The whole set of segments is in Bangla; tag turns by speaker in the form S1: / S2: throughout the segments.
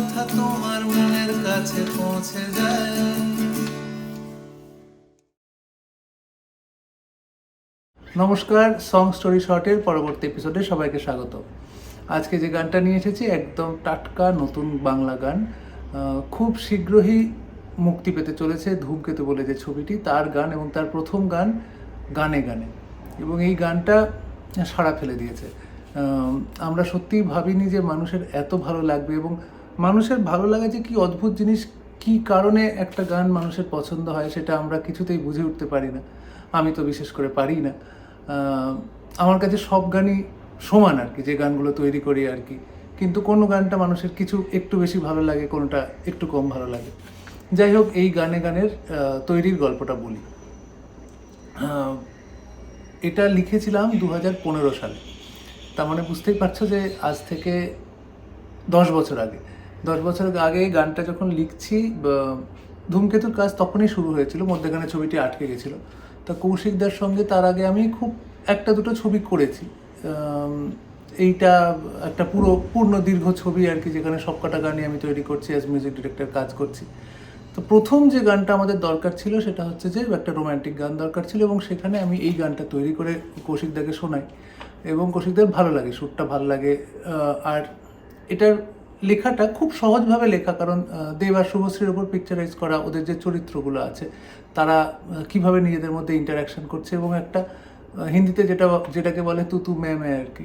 S1: কথা তোমার মনের কাছে পৌঁছে যায়। নমস্কার সং স্টোরি শর্টের পরবর্তী এপিসোডে সবাইকে স্বাগত। আজকে যে গানটা নিয়ে এসেছি, একদম টাটকা নতুন বাংলা গান। খুব শীঘ্রই মুক্তি পেতে চলেছে ধূমকেতু বলে যে ছবিটি, তার গান এবং তার প্রথম গান, গানে গানে। এবং এই গানটা সাড়া ফেলে দিয়েছে। আমরা সত্যিই ভাবিনি যে মানুষের এত ভালো লাগবে এবং মানুষের ভালো লাগা যে কি অদ্ভুত জিনিস, কি কারণে একটা গান মানুষের পছন্দ হয় সেটা আমরা কিছুতেই বুঝে উঠতে পারি না। আমি তো বিশেষ করে পারি না। আমার কাছে সব গানই সমান আর কি, যে গানগুলো তৈরি করি আর কি। কিন্তু কোনো গানটা মানুষের কিছু একটু বেশি ভালো লাগে, কোনোটা একটু কম ভালো লাগে। যাই হোক, এই গানে গানের তৈরির গল্পটা বলি। এটা লিখেছিলাম দু হাজার পনেরো সালে। তার মানে বুঝতেই পারছ যে আজ থেকে দশ বছর আগে। দশ বছর আগে গানটা যখন লিখছি ধূমকেতুর কাজ তখনই শুরু হয়েছিল মধ্যেখানে ছবিটি আটকে গেছিল। তা কৌশিকদার সঙ্গে তার আগে আমি খুব একটা দুটো ছবি করেছি। এইটা একটা পুরো, পূর্ণ দীর্ঘ ছবি আর কি, যেখানে সবকটা গানই আমি তৈরি করছি অ্যাজ মিউজিক ডিরেক্টর কাজ করছি। তো প্রথম যে গানটা আমাদের দরকার ছিল, সেটা হচ্ছে যে একটা রোম্যান্টিক গান দরকার ছিল, এবং সেখানে আমি এই গানটা তৈরি করে কৌশিকদাকে শোনাই। এবং কৌশিকদার ভালো লাগে, সুরটা ভালো লাগে। আর এটার লেখাটা খুব সহজভাবে লেখা, কারণ দেব আর শুভশ্রীর ওপর পিকচারাইজ করা ওদের যে চরিত্রগুলো আছে, তারা কীভাবে নিজেদের মধ্যে ইন্টারাকশন করছে এবং একটা হিন্দিতে যেটা, যেটাকে বলে তু তু মে মে আর কি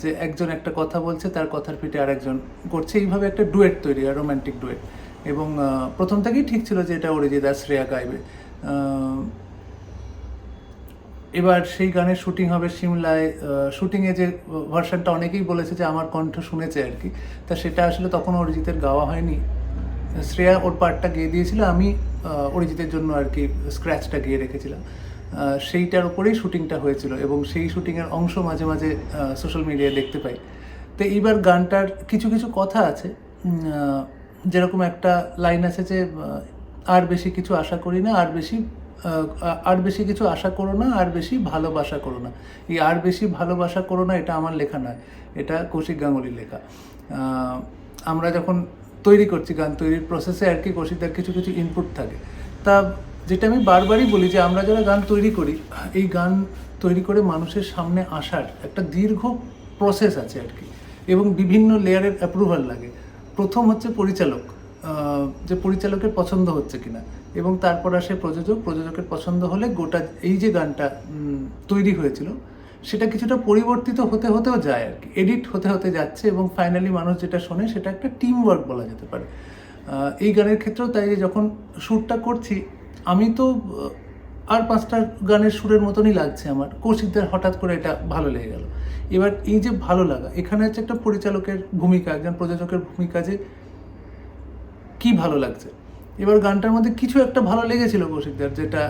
S1: যে একজন একটা কথা বলছে, তার কথার পিঠে আরেকজন করছে, এইভাবে একটা ডুয়েট তৈরি হয় রোমান্টিক ডুয়েট এবং প্রথম থেকেই ঠিক ছিল যে এটা অরিজিৎ আর শ্রেয়া গাইবে। এবার সেই গানের শুটিং হবে সিমলায় শুটিংয়ে যে ভার্সনটা অনেকেই বলেছে যে আমার কণ্ঠ শুনেছে আর কি, তা সেটা আসলে তখন অরিজিতের গাওয়া হয়নি। শ্রেয়া ওর পার্টটা গেয়ে দিয়েছিল, আমি অরিজিতের জন্য আর কি স্ক্র্যাচটা গিয়ে রেখেছিলাম। সেইটার উপরেই শুটিংটা হয়েছিল এবং সেই শুটিংয়ের অংশ মাঝে মাঝে সোশ্যাল মিডিয়ায় দেখতে পাই। তো এইবার গানটার কিছু কিছু কথা আছে। যেরকম একটা লাইন আছে যে আর বেশি কিছু আশা করি না, আর বেশি আর বেশি কিছু আশা করো না, আর বেশি ভালোবাসা করো না। এই আর বেশি ভালোবাসা করো না, এটা আমার লেখা নয়, এটা কৌশিক গাঙ্গুলির লেখা। আমরা যখন তৈরি করছি গান, তৈরির প্রসেসে আর কি কৌশিকদার কিছু কিছু ইনপুট থাকে। তা যেটা আমি বারবারই বলি যে, আমরা যারা গান তৈরি করি, এই গান তৈরি করে মানুষের সামনে আসার একটা দীর্ঘ প্রসেস আছে আর কি। এবং বিভিন্ন লেয়ারের অ্যাপ্রুভাল লাগে। প্রথম হচ্ছে পরিচালক। যে পরিচালকের পছন্দ হচ্ছে কিনা। এবং তারপর আসে প্রযোজক। প্রযোজকের পছন্দ হলে গোটা এই যে গানটা তৈরি হয়েছিল, সেটা কিছুটা পরিবর্তিত হতে হতেও যায় আর কি। এডিট হতে হতে যাচ্ছে এবং ফাইনালি মানুষ যেটা শোনে, সেটা একটা টিম ওয়ার্ক বলা যেতে পারে। এই গানের ক্ষেত্রেও তাই যে যখন সুরটা করছি, আমি তো আর পাঁচটা গানের সুরের মতনই লাগছে আমার। কৌশিকদের হঠাৎ করে এটা ভালো লেগে গেল। এবার এই যে ভালো লাগা, এখানে হচ্ছে একটা পরিচালকের ভূমিকা, একজন প্রযোজকের ভূমিকা যে কি ভালো লাগছে? এবার গানটার মধ্যে কিছু একটা ভালো লেগেছিল কৌশিকদার, যেটা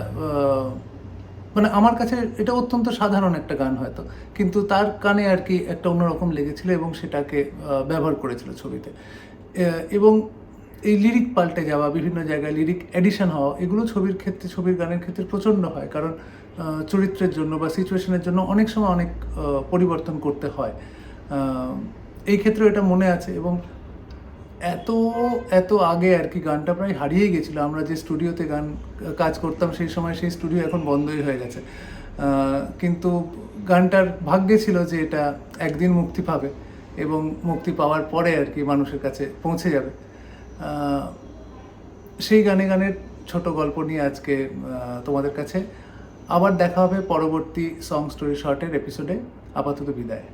S1: মানে আমার কাছে এটা অত্যন্ত সাধারণ একটা গান হয়তো, কিন্তু তার কানে আর কি একটা অন্যরকম লেগেছিল এবং সেটাকে ব্যবহার করেছিল ছবিতে। এবং এই লিরিক পাল্টে যাওয়া, বিভিন্ন জায়গায় লিরিক এডিশন হওয়া, এগুলো ছবির ক্ষেত্রে, ছবির গানের ক্ষেত্রে প্রচণ্ড হয়, কারণ চরিত্রের জন্য বা সিচুয়েশনের জন্য অনেক সময় অনেক পরিবর্তন করতে হয়। এই ক্ষেত্রে এটা মনে আছে এবং এত এত আগে আর কি গানটা প্রায় হারিয়ে গেছিল। আমরা যে স্টুডিওতে গান, কাজ করতাম সেই সময় সেই স্টুডিও এখন বন্ধই হয়ে গেছে। কিন্তু গানটার ভাগ্যে ছিল যে এটা একদিন মুক্তি পাবে এবং মুক্তি পাওয়ার পরে আর কি মানুষের কাছে পৌঁছে যাবে। সেই গানে গানের ছোট গল্প নিয়ে আজকে তোমাদের কাছে। আবার দেখা হবে পরবর্তী সং স্টোরি শর্টের এপিসোডে আপাতত বিদায়।